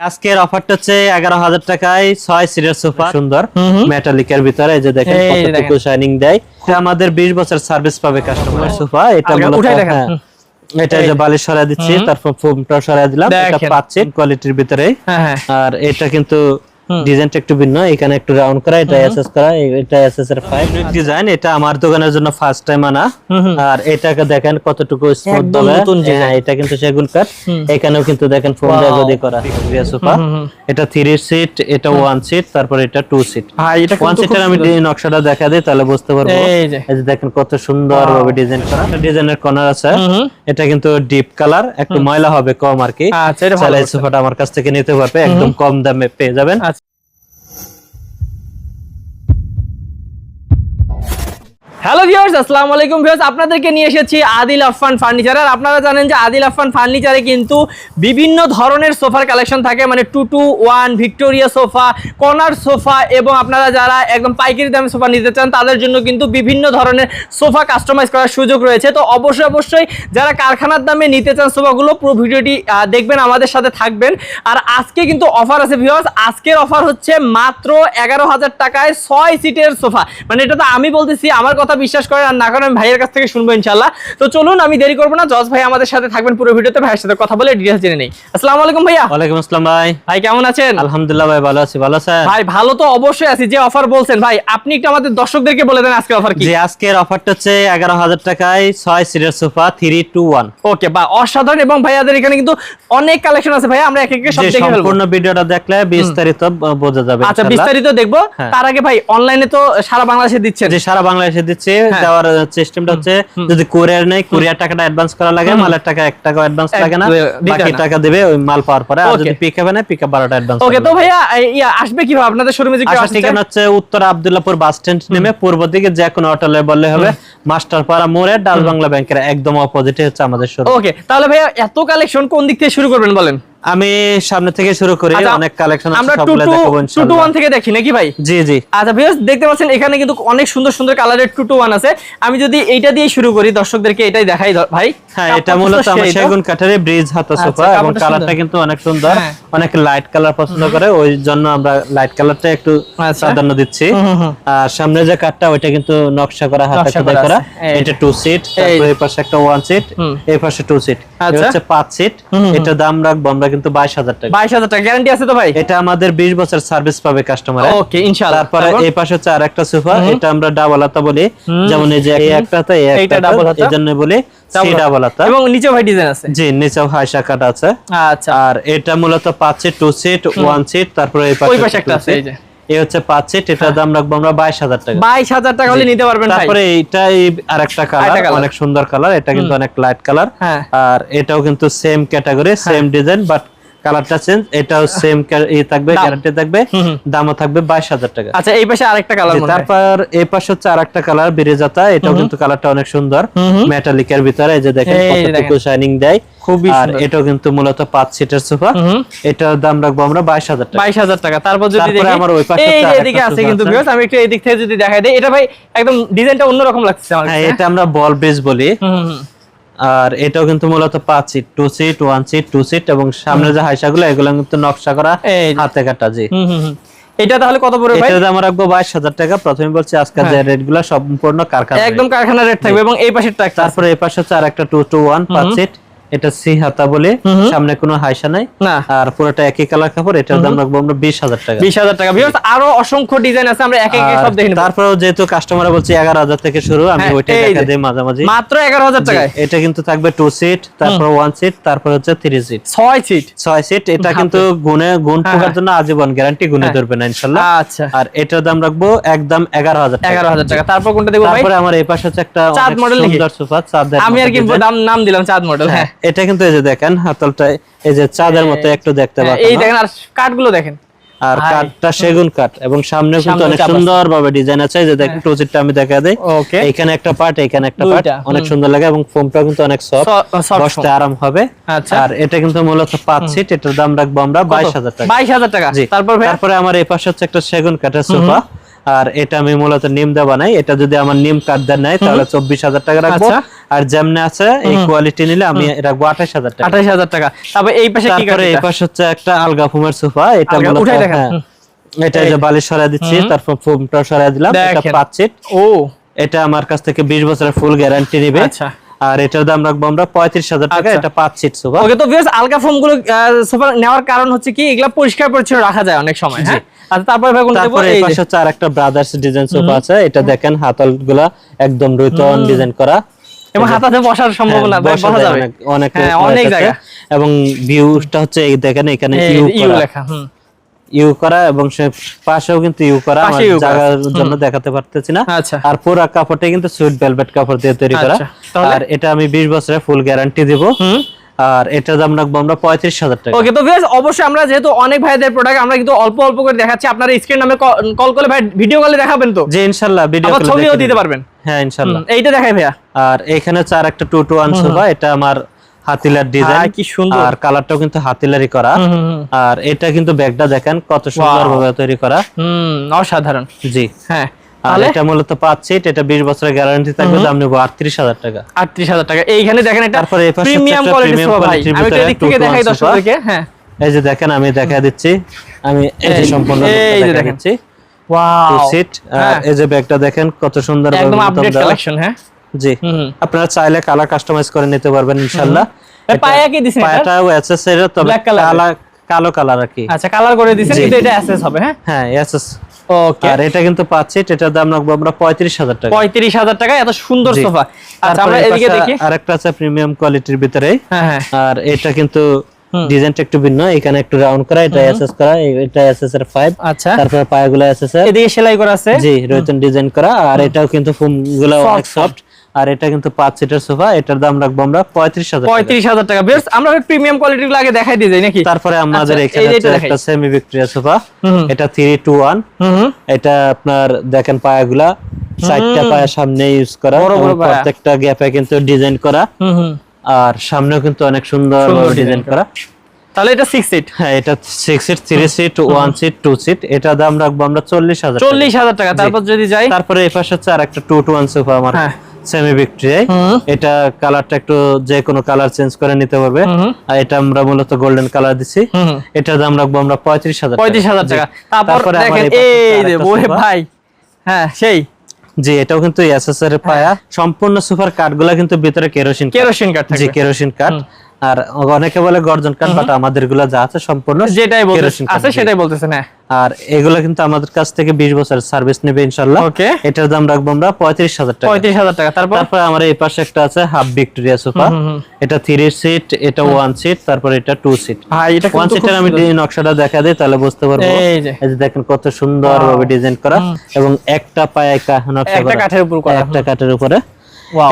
আজকের অফারটা হচ্ছে এগারো হাজার টাকায় ছয় সিটের সোফা সুন্দর। মেটালিকের ভিতরে এই যে দেখেন কতটুকু শাইনিং দেয়। আমাদের বিশ বছর সার্ভিস পাবে কাস্টমার সোফা এটা মূলত দেখান। হ্যাঁ। এটা যে বালিশ সরাই দিচ্ছি তারপর ফোমটা সরাই দিলাম এটা পাচ্ছি কোয়ালিটির ভিতরে হ্যাঁ হ্যাঁ। আর এটা কিন্তু। ডিজাইনটা একটু ভিন্ন এখানে একটু রাউন্ড করা এটা এসএস করা এটা এসএস এর ফাইভ ডিজাইন এটা আমার দোকানের জন্য ফার্স্ট টাইম আনা। আর এটাকে দেখেন কতটুকু স্মুথ হ্যাঁ, এটা কিন্তু সেগুন কাঠ এখানেও কিন্তু দেখেন ফোম Wow. জাগদি করা। সোফা। এটা থ্রি সিট এটা ওয়ান সিট তারপর এটা টু সিট ভাই এটা ওয়ান কিন্তু খুব সিটের আমি। নকশাটা দেখা দিই তাহলে বুঝতে পারব। এই যে। দেখেন কত সুন্দর ভাবে ডিজাইন করা। ডিজাইনের কর্নার আছে। এটা কিন্তু ডিপ কালার একটু ময়লা হবে কম আর কি। আচ্ছা, এটা ভালো। সোফাটা আমার কাছ থেকে নিতে পারবে একদম কম দামে পেয়ে যাবেন। হ্যালো ভিউয়ার্স আসসালামু আলাইকুম ভিউয়ার্স আপনাদেরকে নিয়ে এসেছি আদিল আফফান ফার্নিচার আর আপনারা জানেন যে আদিল আফফান ফার্নিচারে কিন্তু বিভিন্ন ধরনের সোফার কালেকশন থাকে মানে two two one, Victoria sofa, corner sofa এবং আপনারা যারা একদম পাইকারি দামে সোফা নিতে চান, তাদের জন্য কিন্তু বিভিন্ন ধরনের সোফা কাস্টমাইজ করার সুযোগ রয়েছে। তো অবশ্যই অবশ্যই যারা কারখানার দামে নিতে চান সোফাগুলো, পুরো ভিডিওটি দেখবেন, আমাদের সাথে থাকবেন। আর আজকে কিন্তু অফার আছে ভিউয়ার্স আজকের অফার হচ্ছে মাত্র এগারো হাজার টাকায় ছয় সিটের সোফা। মানে এটা তো আমি বলতেছি, আমার কথা বিশ্বাস করেন আর না করেন ভাইয়ের কাছ থেকে শুনব ইনশাল্লাহ তো চলুন আমি দেরি করব না। জজ ভাই আমাদের সাথে থাকবেন পুরো ভিডিওতে ভাইয়ের সাথে কথা বলে ডিটেলস জেনে নেই। আসসালামু আলাইকুম ভাইয়া। ওয়ালাইকুম আসসালাম ভাই। ভাই কেমন আছেন? আলহামদুলিল্লাহ ভাই ভালো আছি। ভালো আছেন? ভাই ভালো তো অবশ্যই আছি। যে অফার বলছেন ভাই আপনি একটু আমাদের দর্শকদেরকে বলে দেন আজকে অফার কি? যে আজকের অফারটা হচ্ছে এগারো হাজার টাকায় ছয় সিটের sofa three two one okay বা অসাধারণ এবং ভাইয়াদের এখানে কিন্তু অনেক কালেকশন আছে ভাই আমরা এক এক সব দেখে ফেলব। সম্পূর্ণ ভিডিওটা দেখলে বিস্তারিত বোঝা যাবে আচ্ছা বিস্তারিত দেখব। হ্যাঁ। তার আগে ভাই অনলাইনে তো সারা বাংলাদেশে দিচ্ছেন। যে সারা বাংলাদেশে দিচ্ছে হ্যাঁ। দেওয়ার সিস্টেমটা হচ্ছে যদি কুরিয়ার নেই কুরিয়ার টাকাটা অ্যাডভান্স করা লাগে মালের টাকা এক টাকা অ্যাডভান্স লাগে না। বাকি টাকা। দেবে ওই মাল পাওয়ার পরে। আর যদি পিক হবে না পিক বারোটা অ্যাডভান্স ওকে তো ভাইয়া ইয়া আসবে কীভাবে? আপনাদের শোরুমে যে কেউ আসতে ঠিকানা হচ্ছে উত্তর আব্দুল্লাহপুর বাস স্ট্যান্ড নেমে পূর্ব দিকে যে কোনো হোটেলে বললে হবে। মাস্টারপাড়া মোড়ে ডাল বাংলা ব্যাংকের একদম অপোজিটে হচ্ছে আমাদের শোরুম ওকে তাহলে ভাইয়া এত কালেকশন কোন দিক থেকে শুরু করবেন বলেন? আমি সামনে থেকে শুরু করি আচ্ছা, অনেক কালেকশন আছে সবগুলো টু দেখাবো ইনশাআল্লাহ থেকে দেখি নাকি ভাই? জি জি। আচ্ছা ভিউয়ার্স দেখতে পাচ্ছেন এখানে কিন্তু অনেক সুন্দর সুন্দর কালারের টু টু ওয়ান আছে। আমি যদি এইটা দিয়ে শুরু করি দর্শকদেরকে এটাই দেখাই ভাই। হ্যাঁ এটা মূলত আমার? সেগুন কাঠের ব্রিজ হাতা সোফা এবং কালারটা কিন্তু অনেক সুন্দর। হ্যাঁ। অনেক লাইট কালার পছন্দ করে ওই জন্য আমরা লাইট কালারটা একটু আচ্ছা। প্রাধান্য দিচ্ছি। আর সামনে যে কাঠটা ওইটা কিন্তু নকশা করা হাতা খোদাই করা। এটা টু সিট তারপরে এই পাশে একটা ওয়ান সিট এই পাশে টু সিট আচ্ছা। হচ্ছে পাঁচ সিট এটা দাম রাখব আমরা কিন্তু বাইশ হাজার টাকা। বাইশ হাজার টাকা গ্যারান্টি আছে তো ভাই? এটা আমাদের বিশ বছর সার্ভিস পাবে কাস্টমার ওকে ইনশাআল্লাহ। তারপরে এই পাশে হচ্ছে আরেকটা সোফা এটা আমরা ডাবল হাতা বলি। যেমন এই যে এই একটা হাতা এই একটা হাতা হাতা। এই জন্য বলি। সি ডাবল হাতা। এবং নিচে ভাই ডিজাইন আছে। জি নিচেও হাই শাখাটা আছে। আচ্ছা। আর এটা মূলত পাঁচ টু সিট ওয়ান সিট তারপরে এই পাশে পাশে একটা আছে এই যে। এই হচ্ছে পাঁচ সেট এটার দাম রাখব আমরা বাইশ হাজার টাকা। বাইশ হাজার টাকা হলে নিতে পারবেন তারপরে আরেকটা কালার অনেক সুন্দর কালার এটা কিন্তু অনেক লাইট কালার হ্যাঁ। আর এটাও কিন্তু same category same design but কালারটা চেঞ্জ এটাও সেম ই থাকবে গ্যারান্টি থাকবে। দামও থাকবে বাইশ হাজার টাকা। আচ্ছা এই পাশে আরেকটা কালার তারপর এই পাশে হচ্ছে আরেকটা কালার বিরেজাতা এটাও কিন্তু কালারটা অনেক সুন্দর। মেটালিকের ভিতরে এই যে দেখেন কতটুকু শাইনিং দেয়। খুবই আর এটাও কিন্তু মূলত পাঁচ সিটের সোফা। এটার দাম রাখব আমরা বাইশ হাজার টাকা। বাইশ হাজার টাকা। তারপর যদি দেখি আমার ওই পাশে এই এদিকে আছে কিন্তু viewers, আমি একটু এদিক থেকে যদি দেখাই দিই। এটা ভাই একদম ডিজাইনটা অন্যরকম লাগছে আমার হ্যাঁ এটা আমরা বল। ব্রিজ বলি হুম। আর এটাও কিন্তু মূলত পাঁচ seat two seat one seat two seat এবং সামনে যে হাইসাগুলো এগুলো কিন্তু নকশা করা যে। হাতে কাটা জি। এটা তাহলে কত পড়বে ভাই? এটা আমরা রাখব বাইশ হাজার টাকা। প্রথমে বলছি আজকে যে রেটগুলো সম্পূর্ণ কারখানা একদম কারখানা রেট থাকবে এবং এই পাশে ট্রাক তারপরে এই পাশে হচ্ছে আর একটা টু টু ওয়ান পাঁচ সিট এটা সি হাতা বলে। সামনে কোনো হাইসা নাই। না। আর পুরোটা একই কালার কাপড় এটার দাম রাখব আমরা বিশ হাজার টাকা। বিশ হাজার টাকা। ভিউয়ার্স আরও অসংখ্য ডিজাইন আছে আমরা এক এক সব দেখে নেব। তারপরেও যেহেতু কাস্টমার বলছে এগারো হাজার থেকে শুরু আমি হ্যাঁ, ওইটা এই দেখা দিই মাঝামাঝি। মাত্র এগারো হাজার জি, টাকায়। এটা কিন্তু থাকবে টু সিট তারপর ওয়ান সিট তারপর হচ্ছে থ্রি সিট ছয় সিট ছয় সিট এটা কিন্তু গুণে গুণ হ্যাঁ, পোকার হ্যাঁ। জন্য আজীবন গ্যারান্টি গুণে ধরবে না ইনশাল্লাহ। আচ্ছা। আর এটার দাম রাখব একদম এগারো হাজার টাকা। এগারো হাজার টাকা। তারপর কোনটা দেখব তারপরে আমার এই পাশে হচ্ছে একটা চাঁদ নাকি? সুন্দর সোফা চাঁদের আমি আর কি দাম নাম দিলাম চাঁদ মডেল হ্যাঁ। এটা কিন্তু এই যে দেখেন হাতলটা এই যে চাঁদের মতো একটু দেখতে হ্যাঁ, পাচ্ছেন এই দেখেন আর কাঠগুলো দেখেন। আর। কাঠটা সেগুন কাঠ এবং সামনেও কিন্তু অনেক সুন্দর ভাবে ডিজাইন আছে। এই যে দেখেন টু সিটটা আমি দেখা দেই। এখানে একটা পার্ট এখানে একটা পার্ট অনেক সুন্দর লাগে এবং ফোমটা কিন্তু অনেক সফট বসতে আরাম হবে। আচ্ছা। আর এটা কিন্তু মূলত পাঁচ সিট এটার দাম রাখব আমরা বাইশ হাজার টাকা। বাইশ হাজার টাকা। জি। তারপর তারপরে আমার এই পাশে হচ্ছে একটা সেগুন কাঠের সোফা। আর এটা আমি মূলত নিম দেওয়া বানাই। এটা যদি আমার নিম দেন নাই তাহলে চব্বিশ হাজার টাকা রাখব। আচ্ছা। আর যেমনি আছে এই কোয়ালিটি নিলে আমি রাখব আঠাশ হাজার টাকা। আঠাশ হাজার টাকা। তারপর এই পাশে কি তারপরে এই পাশে হচ্ছে একটা আলগা ফুমের সোফা। এটা মূলত। হ্যাঁ। এটা যে বালিশ সরাই দিচ্ছি তারপর ফোমটা সরাই দিলাম। এটা পাঁচ সিট। ও। এটা আমার কাছ থেকে বিশ বছরের ফুল গ্যারান্টি নিবে। আচ্ছা। আর এটার দাম রাখব আমরা পঁয়ত্রিশ হাজার টাকা। আচ্ছা। এটা পাঁচ সিট সোফা। ওকে তো ভিউয়ার্স আলগা ফোমগুলো সোফা নেওয়ার কারণ হচ্ছে কি এগুলা পরিষ্কার পরিচ্ছন্ন রাখা যায় অনেক সময় হ্যাঁ? আচ্ছা তারপরে ভাই কোনটা দেবো এই পাশে হচ্ছে আরেকটা ব্রাদার্স ডিজাইন সোফা আছে এটা দেখেন হাতলগুলা একদম ডিজাইন করা। এবং হাতাতে বসার সম্ভাবনা হ্যাঁ, বসা বসা যাবে। অনেক অনেক হ্যাঁ। জায়গা। এবং ভিউটা হচ্ছে এই দেখেন এখানে ইউ লেখা হুম। ইউ করা এবং সে পাশেও কিন্তু ইউ করা। জায়গার জন্য দেখাতে পারতেছি না। আচ্ছা। আর পুরো কাপড়টা কিন্তু সুইট ভেলভেট কাপড় দিয়ে তৈরি করা। আচ্ছা, আর এটা আমি 20 বছরের ফুল গ্যারান্টি দিব। হুম। আর এটার দাম রাখব আমরা 35000 টাকা। ওকে তো ভিউয়ার্স অবশ্যই আমরা যেহেতু অনেক ভাইদের প্রোডাক্ট আমরা কিন্তু অল্প অল্প করে দেখাচ্ছি। আপনারা স্ক্রিন নামে কল করে ভাই ভিডিও কলে দেখাবেন তো? জি ইনশাআল্লাহ ভিডিও আবার ছবিও দিতে পারবেন। হ্যাঁ ইনশাআল্লাহ হুম, এইটা দেখাই ভাইয়া। আর এখানে চার একটা টু টু ওয়ান সোফা এটা আমার হাতিলার ডিজাইন কি সুন্দর। আর কালারটাও কিন্তু হাতিলারই করা। আর এটা কিন্তু ব্যাগটা দেখেন কত সুন্দর ভাবে তৈরি করা। হুম অসাধারণ। জি। হ্যাঁ। আর এটা মূলত পাঁচ সিট এটা বিশ বছরের গ্যারান্টি থাকবে দাম নেব আটত্রিশ হাজার টাকা। আটত্রিশ হাজার টাকা। এইখানে দেখেন এটা তারপরে প্রিমিয়াম একটা কোয়ালিটি premium সোফা ভাই। আমি এটা দিক থেকে দেখাই দর্শকদেরকে হ্যাঁ। এই যে দেখেন আমি দেখা দিচ্ছি। আমি এই যে সম্পূর্ণ দেখা দিচ্ছি ওয়াও সিট। এই যে ব্যাগটা দেখেন কত সুন্দর একদম আপডেট কালেকশন হ্যাঁ। জি। আপনারা চাইলে কালার কাস্টমাইজ করে নিতে পারবেন ইনশাআল্লাহ। পায়া কি দিছেন? পায়াটাও এসএস এর তবে? কালা কালো কালার আর কি। আচ্ছা কালার করে দিছেন কিন্তু এটা এসএস হবে হ্যাঁ? হ্যাঁ এসএস আর এটা কিন্তু পাচ্ছি এটার দাম রাখব আমরা পঁয়ত্রিশ হাজার টাকা। পঁয়ত্রিশ হাজার টাকা এত সুন্দর সোফা। আচ্ছা আমরা এদিকে দেখি। আরেকটা আছে প্রিমিয়াম কোয়ালিটির ভিতরে। হ্যাঁ হ্যাঁ। আর এটা কিন্তু ডিজাইনটা একটু ভিন্ন এখানে একটু রাউন্ড করা এটা এসএস করা এটা এসএস এর 5 আচ্ছা। তারপরে পায়াগুলো এসএস এর। এদিকে সেলাই করা আছে। জি রয়েছেন ডিজাইন করা আর এটাও কিন্তু ফোমগুলো অনেক সফট আর এটা কিন্তু পাঁচ সিটের সোফা এটার দাম রাখব আমরা পঁয়ত্রিশ হাজার পঁয়ত্রিশ হাজার টাকা। বেশ আমরা প্রিমিয়াম কোয়ালিটির লাগে দেখাই দিয়ে যাই নাকি? তারপরে আমাদের আচ্ছা, এখানে একটা সেমি ভিক্টোরিয়া সোফা। এটা থ্রি টু ওয়ান এটা আপনার দেখেন পায়াগুলা। চারটা পায়া সামনে ইউজ করা। প্রত্যেকটা গ্যাপে কিন্তু ডিজাইন করা। আর সামনেও কিন্তু অনেক সুন্দর ডিজাইন করা। তাহলে এটা সিক্স সিট হ্যাঁ এটা six seat three seat one seat two seat এটা দাম রাখব আমরা চল্লিশ হাজার টাকা। চল্লিশ হাজার টাকা। তারপর যদি যাই তারপরে এই পাশে হচ্ছে আর একটা টু টু ওয়ান সোফা আমার। হ্যাঁ। সেমি ভিক্টোরিয়ায় এটা কালারটা একটু যে কোনো কালার চেঞ্জ করে নিতে পারবে। আর এটা আমরা মূলত গোল্ডেন কালার দিছি। এটা। এটার দাম রাখব আমরা পঁয়ত্রিশ হাজার পঁয়ত্রিশ হাজার টাকা। তারপর দেখেন এই। ভাই। হ্যাঁ সেই। জি এটাও কিন্তু এসএস এর পায়া। সম্পূর্ণ সুপার কাঠগুলা কিন্তু ভিতরে কেরোসিন কাঠ। কেরোসিন কাঠ জি কেরোসিন কাঠ আর অনেকে বলে গর্জন কাঠ বাট আমাদেরগুলা যা আছে সম্পূর্ণ যেটাই আছে সেটাই বলতেছেন হ্যাঁ। আর এগুলা কিন্তু আমাদের কাছ থেকে বিশ বছর সার্ভিস নেবে ইনশাল্লাহ ওকে এটার দাম রাখব আমরা পঁয়ত্রিশ হাজার টাকা। পঁয়ত্রিশ হাজার টাকা। তারপর? তারপরে আমার এই পাশে একটা আছে হাফ ভিক্টোরিয়া সোফা। এটা থ্রি সিট এটা ওয়ান সিট তারপর এটা টু সিট ভাই এটা ওয়ান সিটের আমি। নকশাটা দেখা দিই তাহলে বুঝতে পারব। এই যে। দেখেন কত সুন্দর ভাবে ডিজাইন করা। এবং একটা পায়ে কা- নকশা একটা করা। কাঠের উপর করা। একটা কাঠের উপরে।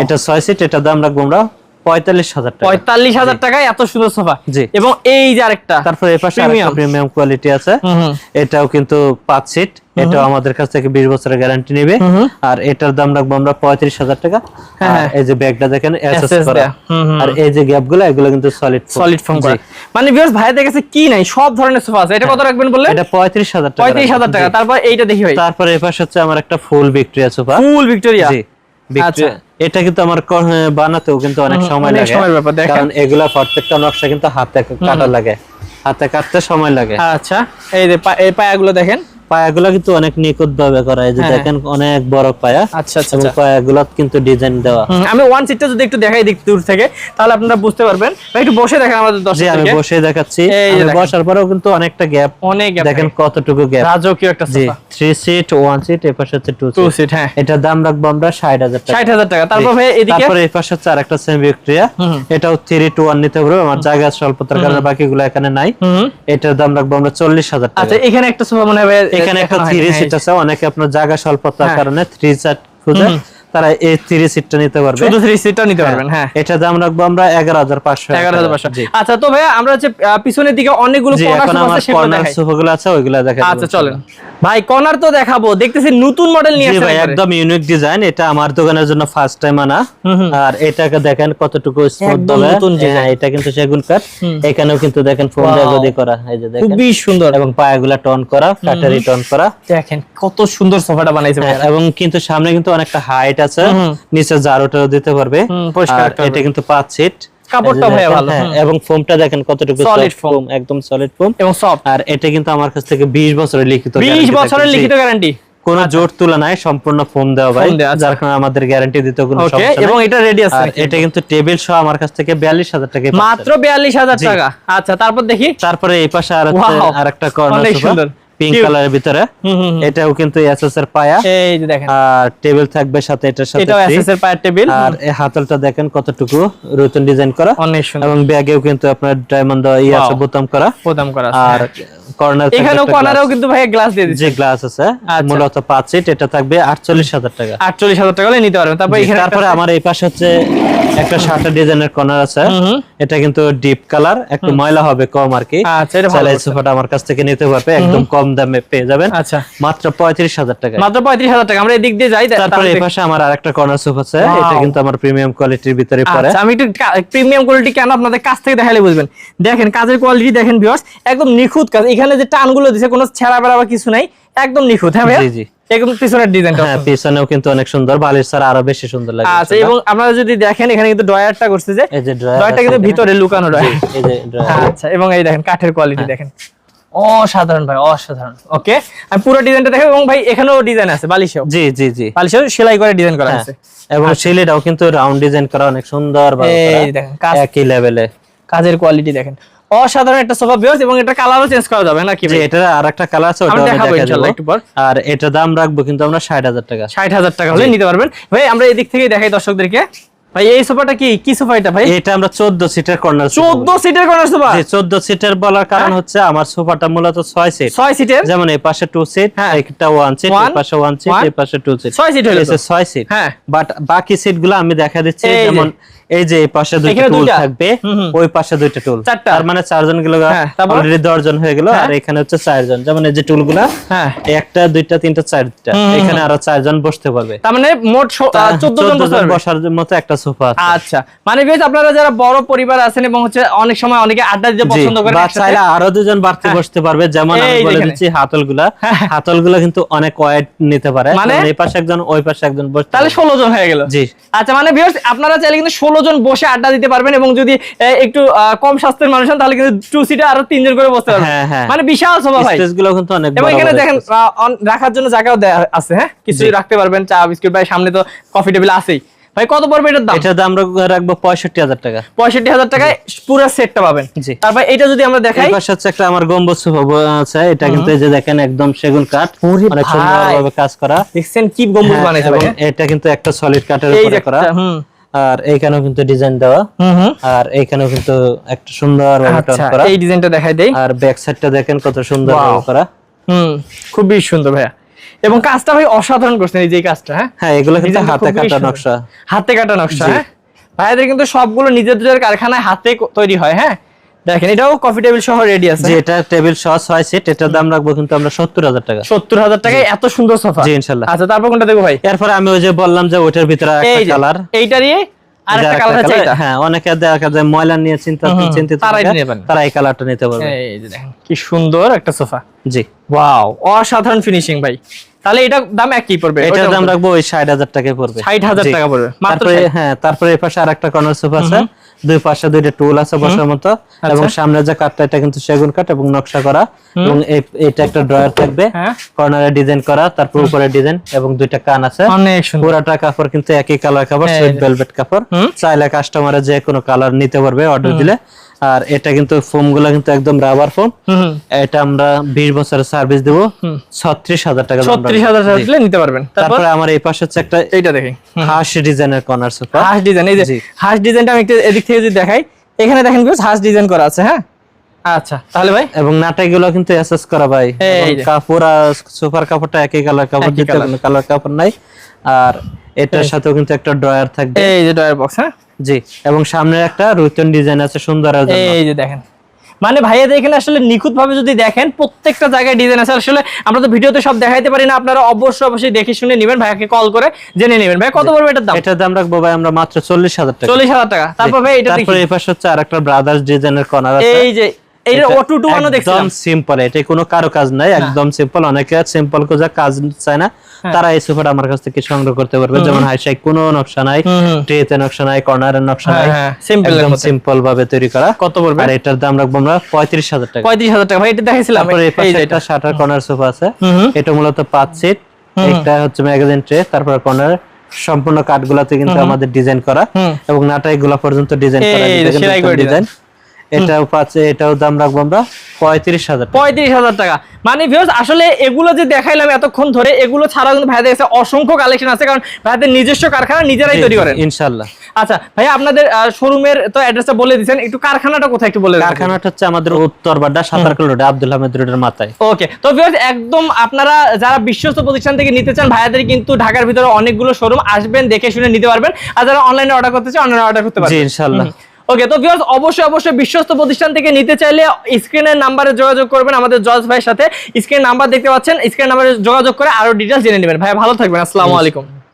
এটা ছয় সিট এটা দাম রাখব আমরা পঁয়তাল্লিশ হাজার পঁয়তাল্লিশ হাজার টাকায় এত সুন্দর সোফা। জি। এবং এই যে আরেকটা তারপরে পাশে প্রিমিয়াম। কোয়ালিটি আছে। এটাও কিন্তু পাঁচ সিট এটাও আমাদের কাছ থেকে বিশ বছরের গ্যারান্টি নেবে। আর এটার দাম রাখব আমরা পঁয়ত্রিশ হাজার টাকা। হ্যাঁ, এই যে ব্যাগটা দেখেন। আর এই যে গ্যাপগুলো এগুলো কিন্তু সলিড সলিড ফর্ম করা। মানে ভিউয়ার্স ভাইদের কাছে কি নাই? সব ধরনের সোফা আছে। এটা কত রাখবেন বললেন? এটা পঁয়ত্রিশ হাজার টাকা পঁয়ত্রিশ হাজার টাকা। তারপর এইটা দেখি ভাই। তারপরে পাশে হচ্ছে আমার একটা full Victoria sofa full Victoria জি। এটা কিন্তু আমার হ্যাঁ, বানাতেও কিন্তু অনেক সময় লাগে। কারণ এগুলা প্রত্যেকটা নকশা কিন্তু হাতে কাটা লাগে। হাতে কাটতে সময় লাগে। আচ্ছা এই যে এই পায়াগুলো দেখেন। পায়াগুলো কিন্তু অনেক নিখুঁত ভাবে করা এই যে হ্যাঁ। দেখেন অনেক বড় পায়া। আচ্ছা আচ্ছা এবং আচ্ছা। পায়াগুলো কিন্তু ডিজাইন দেওয়া। আমি ওয়ান সিটটা যদি একটু দেখাই দিক দূর থেকে তাহলে আপনারা বুঝতে পারবেন। একটু বসে দেখেন আমাদের জি আমি বসে দেখাচ্ছি। বসার পরেও কিন্তু অনেকটা গ্যাপ অনেক দেখেন কতটুকু গ্যাপ রাজকীয় একটা sofa three seat one seat এই পাশে হচ্ছে টু সিট হ্যাঁ। এটার দাম রাখব আমরা ষাট হাজার টাকা। ষাট হাজার টাকা। তারপর ভাই এদিকে? তারপরে এই পাশে হচ্ছে আরেকটা সেমি ভিক্টোরিয়া এটাও থ্রি টু ওয়ান নিতে পারব আমার জায়গা স্বল্পতার কারণে বাকিগুলো এখানে নাই। এটার দাম রাখব আমরা চল্লিশ হাজার টাকা। আচ্ছা এখানে একটা সোফা মনে হয় ভাই এখানে একটা থ্রি সিট আছে অনেকে আপনার জায়গা স্বল্পতার হ্যাঁ। কারণে থ্রি সিট খুঁজে তারা এই থ্রি সিটটা নিতে পারবে। শুধু থ্রি সিটটা নিতে পারবেন হ্যাঁ। এটা দাম রাখব আমরা এগারো হাজার পাঁচশো এগারো হাজার পাঁচশো। আচ্ছা তো ভাই আমরা যে পিছনের দিকে অনেকগুলো এখন আমার কর্নার দেখাই। আছে ওইগুলো দেখা আচ্ছা চলেন। ভাই কর্নার তো দেখাবো। দেখতেছি নতুন মডেল নিয়ে জি আসছেন ভাই একদম ইউনিক ডিজাইন এটা আমার দোকানের জন্য ফার্স্ট টাইম আনা। আর এটাকে দেখেন কতটুকু স্মুথ ভাবে নতুন design। হ্যাঁ, এটা কিন্তু সেগুন কাঠ। এখানেও কিন্তু দেখেন ফোম. জাগদি করা। এই যে দেখেন। খুবই সুন্দর। এবং পায়াগুলা টন করা কাটারি টন করা। দেখেন কত সুন্দর সোফাটা বানাইছে হ্যাঁ। এবং কিন্তু সামনে কিন্তু অনেকটা হাইট আছে। নিচে জারোটাও দিতে পারবে। পরিষ্কার পারবে। এটা কিন্তু পাঁচ সিট কাপড়টা ভাইয়া ভালো, হ্যাঁ, এবং ফোমটা দেখেন কতটুকু foam। ফোম একদম সলিড ফোম এবং সফট আর এটা কিন্তু আমার কাছ থেকে 20 বছরের লিখিত 20 বছরের লিখিত গ্যারান্টি কোনো জোর তুলা নাই সম্পূর্ণ ফোম দেওয়া ভাই আচ্ছা। যার কারণে আমাদের গ্যারান্টি দিতে কোনো সমস্যা এবং এটা রেডি আছে এটা কিন্তু টেবিল সহ আমার কাছ থেকে 42000 টাকায় পাচ্ছেন। মাত্র বিয়াল্লিশ হাজার জি। টাকা। আচ্ছা তারপর দেখি। তারপরে এই পাশে আর আরেকটা কর্নার সুন্দর। পিঙ্ক। কালারের ভিতরে। এটাও কিন্তু এসএস এর পায়া। এই যে দেখেন। আর টেবিল থাকবে সাথে এটার সাথে এটাও এসএস এর পায়ের টেবিল আর এই হাতলটা দেখেন কতটুকু রুতন ডিজাইন করা। অনেক সুন্দর। এবং ব্যাগেও কিন্তু আপনার ডায়মন্ড ইয়ে আছে বোতাম করা। প্রদান করা আর কর্নার এখানেও কর্নারেও কিন্তু ভাই গ্লাস দিয়ে দিচ্ছে। যে গ্লাস আছে। আচ্ছা। মূলত পাঁচ সিট এটা থাকবে আটচল্লিশ হাজার টাকা। আটচল্লিশ হাজার টাকা হলে নিতে পারবেন। তারপর এখানে তারপরে আমার এই পাশে হচ্ছে একটা শার্টের ডিজাইনের কর্নার আছে। এটা কিন্তু ডিপ কালার একটু ময়লা হবে কম আর কি আচ্ছা এই সোফাটা আমার কাছ থেকে নিতে পারবে একদম কম দামে পেয়ে যাবেন। আচ্ছা। মাত্র পঁয়ত্রিশ হাজার টাকা মাত্র পঁয়ত্রিশ হাজার টাকা আমরা এদিক দিয়ে যাই তারপরে এই পাশে আমার আরেকটা কর্নার সোফা আছে এটা কিন্তু আমার প্রিমিয়াম কোয়ালিটির ভিতরে পড়ে। আচ্ছা আমি একটু প্রিমিয়াম কোয়ালিটি কেন আপনাদের কাছ থেকে দেখালে বুঝবেন। দেখেন কাজের কোয়ালিটি দেখেন ভিউয়ার্স একদম নিখুঁত কাজ। এখানে যে টানগুলো দিছে কোনো ছেঁড়া বেড়া বা কিছু নাই একদম নিখুঁত হ্যাঁ ভাইয়া? জি, জি। একদম পিছনের ডিজাইনটা হ্যাঁ পিছনেও কিন্তু অনেক সুন্দর বালিশ ছাড়া আরও বেশি সুন্দর লাগে আচ্ছা এবং আপনারা যদি দেখেন এখানে কিন্তু ড্রয়ারটা করছে যে এই যে ড্রয়ারটা কিন্তু ভিতরে লুকানো ড্রয়ার এই যে ড্রয়ার আচ্ছা এবং এই দেখেন কাঠের কোয়ালিটি। দেখেন। অসাধারণ ভাই অসাধারণ। ওকে আমি পুরো ডিজাইনটা দেখো এবং ভাই এখানেও ডিজাইন আছে বালিশেও। জি জি জি। বালিশেও সেলাই করে ডিজাইন করা হ্যাঁ। আছে। এবং সিলিটাও কিন্তু রাউন্ড ডিজাইন করা অনেক সুন্দর ভাবে এই করা। দেখেন, একই লেভেলে কাজের কোয়ালিটি দেখেন। অসাধারণ একটা সোফা বিয়ার্স এবং এটা কালারও চেঞ্জ করা যাবে নাকি ভাই? এটা আর আরেকটা কালার আছে ওটা দেখাবো দেখা ইনশাআল্লাহ একটু পর। আর এটা দাম রাখব কিন্তু আমরা ষাট হাজার টাকা। ষাট হাজার টাকা হলে নিতে পারবেন। ভাই আমরা এই দিক থেকেই দেখাই দর্শকদেরকে। ভাই এই সোফাটা কি? কি সোফা এটা ভাই? এটা আমরা চোদ্দ সিটের কর্নার চোদ্দ সিটের কর্নার সোফা? চোদ্দ সিটের বলার কারণ হ্যাঁ? হচ্ছে আমার সোফাটা মূলত ছয় সিট। ছয় সিটের? যেমন এই পাশে টু সিট হ্যাঁ। একটা ওয়ান সিট এই পাশে ওয়ান সিট এই পাশে টু সিট ছয় সিট হলো তো। ছয় সিট। হ্যাঁ। বাট বাকি সিটগুলো আমি দেখা দিচ্ছি যেমন এই যে এই পাশে দুইটা টুল থাকবে। ওই পাশে দুইটা টুল তার মানে চারজনগুলো হ্যাঁ? অলরেডি দশজন হয়ে গেল হ্যাঁ। আর এখানে হচ্ছে চারজন। যেমন এই যে টুলগুলা হ্যাঁ। একটা দুইটা তিনটা চারটা। এখানে আরও চারজন বসতে পারবে। তার মানে মোট চোদ্দ জন বসার মতো একটা সোফা আচ্ছা। মানে বেশ আপনারা যারা বড় পরিবার আছেন এবং হচ্ছে অনেক সময় অনেকে আড্ডা দিতে পছন্দ করেন বা চাইলে আরও দুজন বাড়তি। বসতে পারবে যেমন আমি বলে দিচ্ছি হাতলগুলা। হাতলগুলা কিন্তু অনেক ওয়েট নিতে পারে। মানে? এই পাশে একজন ওই পাশে একজন বসতে তাহলে পারবে। ষোলো জন হয়ে গেল। জি। আচ্ছা মানে ভিউয়ার্স আপনারা চাইলে কিন্তু ষোলো জন বসে আড্ডা দিতে পারবেন এবং যদি একটু কম স্বাস্থ্যের মানুষ হন তাহলে কিন্তু টু সিটে আরও তিনজন করে বসতে পারবেন। হ্যাঁ, হ্যাঁ। মানে বিশাল সোফা ভাই। কিন্তু অনেক বড় এখানে দেখেন রাখার জন্য জায়গাও দেয়া আছে হ্যাঁ? কিছুই রাখতে পারবেন চা বিস্কুট ভাই সামনে তো কফি টেবিল আছেই। ভাই কত পড়বে এটার দাম? এটার দাম আমরা রাখব পঁয়ষট্টি হাজার টাকা। পঁয়ষট্টি হাজার টাকায় পুরো সেটটা পাবেন। জি। তারপর এটা যদি আমরা দেখাই পাশে হচ্ছে একটা আমার গম্বুজ আছে এটা কিন্তু এই যে দেখেন একদম সেগুন কাঠ। অনেক ভাই। সুন্দর ভাবে কাজ করা। দেখছেন কি গম্বুজ হ্যাঁ, বানাইছে ভাই? এটা কিন্তু একটা সলিড কাঠের উপরে করা। হুম। আর এইখানেও কিন্তু ডিজাইন দেওয়া। হুম হুম। আর এইখানেও কিন্তু একটা সুন্দর আচ্ছা করা। এই ডিজাইনটা দেখাই দেই। আর ব্যাক সাইডটা দেখেন কত সুন্দর করা। হুম খুবই সুন্দর ভাইয়া। এবং কাজটা ভাই অসাধারণ করছেন এই যে কাজটা হ্যাঁ? হ্যাঁ এগুলো কিন্তু হাতে কাটা নকশা। হাতে কাটা নকশা হ্যাঁ? ভাইদের কিন্তু সবগুলো নিজেদের কারখানায় হাতে তৈরি হয় হ্যাঁ? দেখেন এটাও কফি টেবিল সহ রেডি আছে। যে এটা টেবিল সহ ছয় সিট এটার দাম রাখব কিন্তু আমরা সত্তর হাজার টাকা। সত্তর হাজার টাকায় এত সুন্দর সোফা জি ইনশাল্লাহ। আচ্ছা তারপর কোনটা দেখো ভাই? এরপরে আমি ওই যে বললাম যে ওটার ভিতরে একটা কালার এইটারই আরেকটা কালার আছে হ্যাঁ অনেকে দেখা যায় ময়লা নিয়ে চিন্তা চিন্তিত তারা এই কালারটা নিতে পারবে। এই দেখেন কি সুন্দর একটা সোফা জি। ওয়াও অসাধারণ ফিনিশিং ভাই। তাহলে এটা দাম একই পড়বে? এটার দাম রাখব ওই ষাট হাজার টাকায় পড়বে। 60,000 টাকা পড়বে। মাত্র তারপরে হ্যাঁ তারপরে এই পাশে আরেকটা কর্নার সোফা আছে। দুই পাশে দুইটা টুল আছে বসার মতো। আচ্ছা। এবং সামনে যে কাঠটা এটা কিন্তু সেগুন কাঠ এবং নকশা করা। এবং এটা একটা ড্রয়ার থাকবে। হ্যাঁ। কর্নারে ডিজাইন করা তারপর উপরে ডিজাইন এবং দুইটা কান আছে। অনেক সুন্দর। পুরাটা কাপড় কিন্তু একই কালার কাপড় হ্যাঁ, সুইট ভেলভেট কাপড়। চাইলে কাস্টমারে যে কোনো কালার নিতে পারবে অর্ডার দিলে। আর এটা কিন্তু ফোমগুলো কিন্তু একদম রাবার ফোম এটা আমরা বিশ বছরের সার্ভিস দেবো। ছত্রিশ হাজার টাকা ছত্রিশ হাজার টাকা দিলে নিতে পারবেন। তারপরে? আমার এই পাশে হচ্ছে একটা এইটা দেখি। হাঁস ডিজাইনের কর্নার সোফা হাঁস ডিজাইন এই যে। হাঁস ডিজাইনটা আমি একটু এদিক থেকে যদি দেখাই এখানে দেখেন হাঁস ডিজাইন করা আছে হ্যাঁ? আচ্ছা তাহলে ভাই? এবং নাটাই গুলো কিন্তু এসএস করা ভাই। কাপড় আর সোফার কাপড়টা একই কালার কাপড় দিতে কালার কাপড় নাই। আর এটার সাথেও কিন্তু একটা ড্রয়ার থাকবে। এই যে ডয়ার বক্স হ্যাঁ? জি এবং সামনে একটা রুতন ডিজাইন আছে সুন্দর এই যে দেখেন। মানে ভাইয়াদের এখানে আসলে নিখুঁত ভাবে যদি দেখেন প্রত্যেকটা জায়গায় ডিজাইন আছে। আসলে আমরা তো ভিডিওতে সব দেখাইতে পারি না আপনারা অবশ্যই অবশ্যই দেখে শুনে নেবেন ভাইয়াকে কল করে জেনে নেবেন। ভাই কত পড়বে এটার দাম? এটার দাম রাখব ভাই আমরা মাত্র চল্লিশ হাজার টাকা। চল্লিশ হাজার টাকা। তারপর ভাই এটা তারপরে এই পাশে হচ্ছে আরেকটা ব্রাদার্স ডিজাইনের কর্নার আছে। এই যে এটা অটু টু ওয়ানও দেখছিলাম। একদম সিম্পল এটা কোনো কারও কাজ নাই একদম সিম্পল অনেকে সিম্পল কোজা কাজ চায় না। তারা এই সোফাটা আমার কাছ থেকে সংগ্রহ করতে পারবে। যেমন হাইসাই কোনো নকশা নাই। ট্রেতে নকশা নাই কর্নারের নকশা হ্যাঁ, নাই। হ্যাঁ, simple এর একদম সিম্পল ভাবে তৈরি করা। কত পড়বে? আর এটার দাম রাখব আমরা পঁয়ত্রিশ হাজার টাকা। পঁয়ত্রিশ হাজার টাকা। ভাই এটা দেখাইছিলাম। তারপরে এই পাশে যে একটা শাটার কর্নার সোফা আছে। এটা মূলত পাঁচ সিট। একটা হচ্ছে ম্যাগাজিন ট্রে। তারপর কর্নার সম্পূর্ণ কাঠগুলাতে কিন্তু আমাদের ডিজাইন করা। এবং নাটাই গুলা পর্যন্ত ডিজাইন করে। ডিজাইন। এটাও পাচ্ছে এটাও দাম রাখব আমরা পঁয়ত্রিশ হাজার পঁয়ত্রিশ হাজার টাকা। মানে ভিউস আসলে এগুলো যে দেখাইলাম এতক্ষণ ধরে এগুলো ছাড়াও কিন্তু ভাইদের কাছে অসংখ্য কালেকশন আছে কারণ ভাইদের নিজস্ব কারখানা নিজেরাই তৈরি করেন। ইনশাল্লাহ আচ্ছা ভাই আপনাদের শোরুমের তো অ্যাড্রেসটা বলে দিয়েছেন একটু কারখানাটা কোথায় একটু বলে কারখানাটা হচ্ছে আমাদের উত্তর বাড্ডা সাতারকুল রোডে আব্দুল আহমেদ রোডের মাথায়। ওকে তো ভিউয়ার্স একদম আপনারা যারা বিশ্বস্ত প্রতিষ্ঠান থেকে নিতে চান ভাইয়াদের কিন্তু ঢাকার ভিতরে অনেকগুলো শোরুম আসবেন দেখে শুনে নিতে পারবেন। আর যারা অনলাইনে অর্ডার করতে চান অনলাইনে অর্ডার করতে পারবেন। ইনশাল্লাহ ওকে তো ভিউয়ার্স অবশ্যই অবশ্যই বিশ্বস্ত প্রতিষ্ঠান থেকে নিতে চাইলে স্ক্রিনের নাম্বারে যোগাযোগ করবেন আমাদের জজ ভাইয়ের সাথে। স্ক্রিন নাম্বার দেখতে পাচ্ছেন স্ক্রিন নাম্বারে যোগাযোগ করে আরও ডিটেলস জেনে নেবেন। ভাই ভালো থাকবেন আসসালামু আলাইকুম।